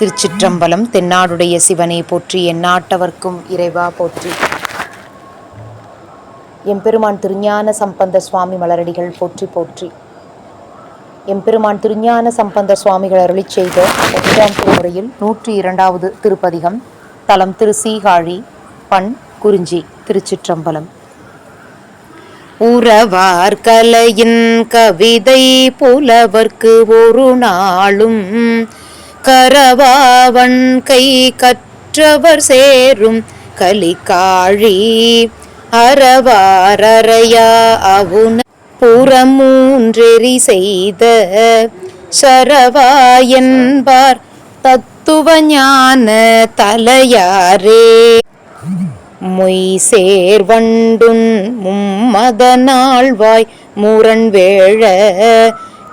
திருச்சிற்றம்பலம் தென்னாடுடைய சிவனை போற்றி எந்நாட்டவர்க்கும் இறைவா போற்றி. எம்பெருமான் திருஞான சம்பந்த சுவாமி மலரடிகள் போற்றி போற்றி. எம்பெருமான் திருஞான சம்பந்த சுவாமிகள் அருளி செய்த எட்டாம் திருமுறையில் நூற்றி இரண்டாவது திருப்பதிகம் தலம் திரு சீகாழி பண் குறிஞ்சி திருச்சிற்றம்பலம். உறவார் கலையின் கவிதை புலவர்க்கு ஒரு நாளும் கரவாவன் கை கற்றவர் சேரும் கலிகாழி. அறவாரறையா அவுன புறமூன்றெறி செய்த சரவா என்பார் தத்துவ ஞான தலையாரே. மொய் சேர்வண்டுன் மும்மதனாழ்வாய் முரண் வேழ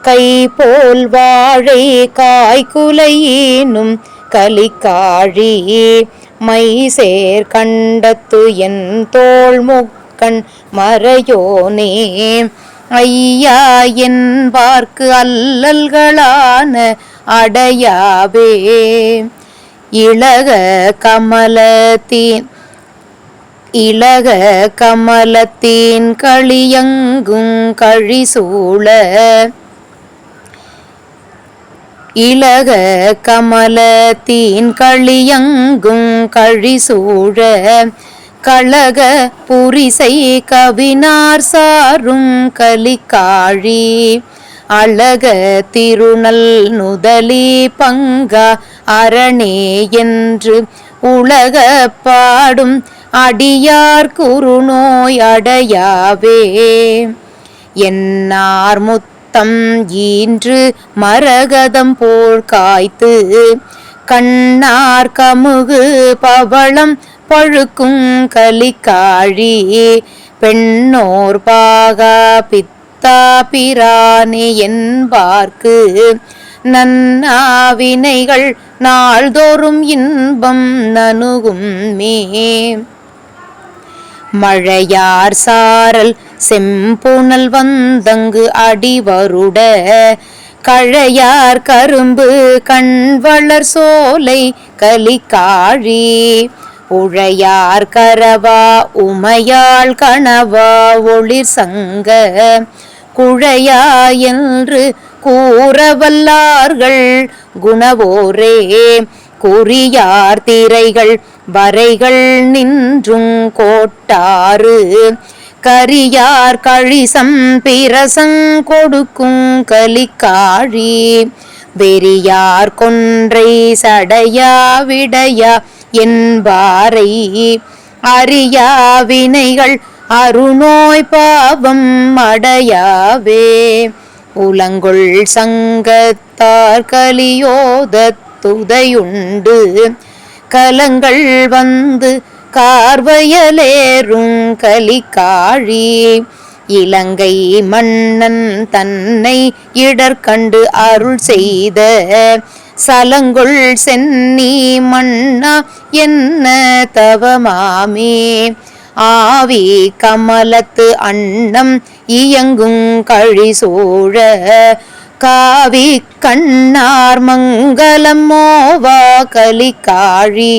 கை போல் வாழை காய்குலையினும் கலிக்காழி மை சேர் கண்டத்து என் தோல் முக்கண் மறையோனே. ஐயா என்பார்க்கு அல்லல்களான அடையாவே. இளக கமலத்தின் இளக கமலத்தின் களியங்கும் கழிசூழ. இளக கமலத்தின் களியங்கும் கழிசூழ கழக புரிசை கவினார் சாரும் கலிக்காழி அழக திருநல் நுதலி பங்கா அரணே என்று உலக பாடும் அடியார் குறுநோய் அடையாவே. என்னார் முத்து தம் ஈன்று மரகதம் போல் காய்த்து கண்ணார் கமுகு பவளம் பழுக்கும் கலிக்காழி பெண்ணோர் பாகா பித்தா பிரானே என்பார்க்கு நன்னாவினைகள் நாள்தோறும் இன்பம் நனுகும் மே. மழையார் சாரல் செம்புணல் வந்தங்கு அடிவருட கழையார் கரும்பு கண்வளர் சோலை கலிக்காழி உழையார் கரவா உமையாள் கணவா ஒளிர் சங்க குழையா என்று கூறவல்லார்கள் குணவோரே குறியார் திரைகள் வரைகள் நின்றும் கோட்டாறு. கரியார் கழிசம் பிரசங் கொடுக்கும் கலிக்காழி. வெறியார் கொன்றை சடையா விடையா என்பாரை. அறியா வினைகள் அருணோய் பாவம் அடையாவே. உலங்குள் சங்கத்தார் கலியோதத்துதையுண்டு. கலங்கள் வந்து கார்வயலேறும் கலிகாழி இலங்கை மன்னன் தன்னை இடர்கண்டு அருள் செய்த சலங்குள் சென்னி மன்னா என்ன தவமாமே. ஆவி கமலத்து அன்னம் இயங்கும் கழி சூழ காவி கண்ணார் மங்களம் மோவா கலிக்காழி.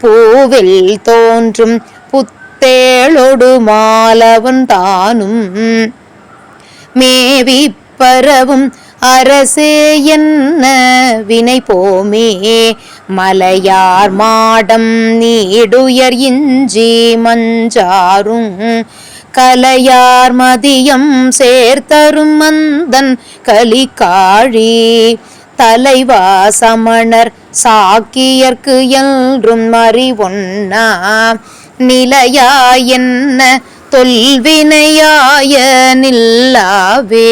பூவில் தோன்றும் புத்தேளொடு மாலவன் தானும். மேவி பரவும் அரசே என்ன வினை போமே? மலையார் மாடம் நீடுயர் இஞ்சி மஞ்சாரும். கலையார் மதியம் சேர்த்தரும் மந்தன் கலிகாழி. தலைவா சமணர் சாக்கியர்க்கு என்றும் மறிவொன்னா நிலையா என்ன தொல்வினையாய நில்லாவே.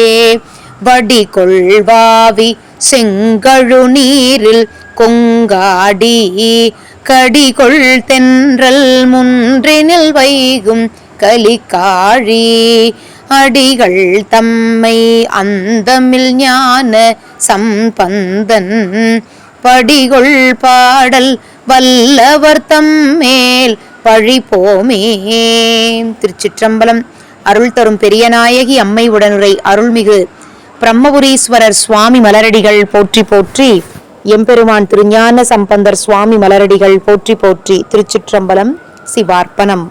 வடிகொள்வாவி செங்கழு நீரில் கொங்காடி. கடிகொள் தென்றல் முன்றினில் வைகும் கலிக்காழி. அடிகள் தம்மை அந்தமில் ஞான சம்பந்தன். படிகொள் பாடல் வல்லவர் தம்மேல் பழிபோமே திருச்சிற்றம்பலம். அருள் தரும் பெரியநாயகி அம்மை உடனுரை அருள்மிகு பிரம்மபுரீஸ்வரர் சுவாமி மலரடிகள் போற்றி போற்றி. எம்பெருமான் திருஞான சம்பந்தர் சுவாமி மலரடிகள் போற்றி போற்றி. திருச்சிற்றம்பலம் சிவார்ப்பணம்.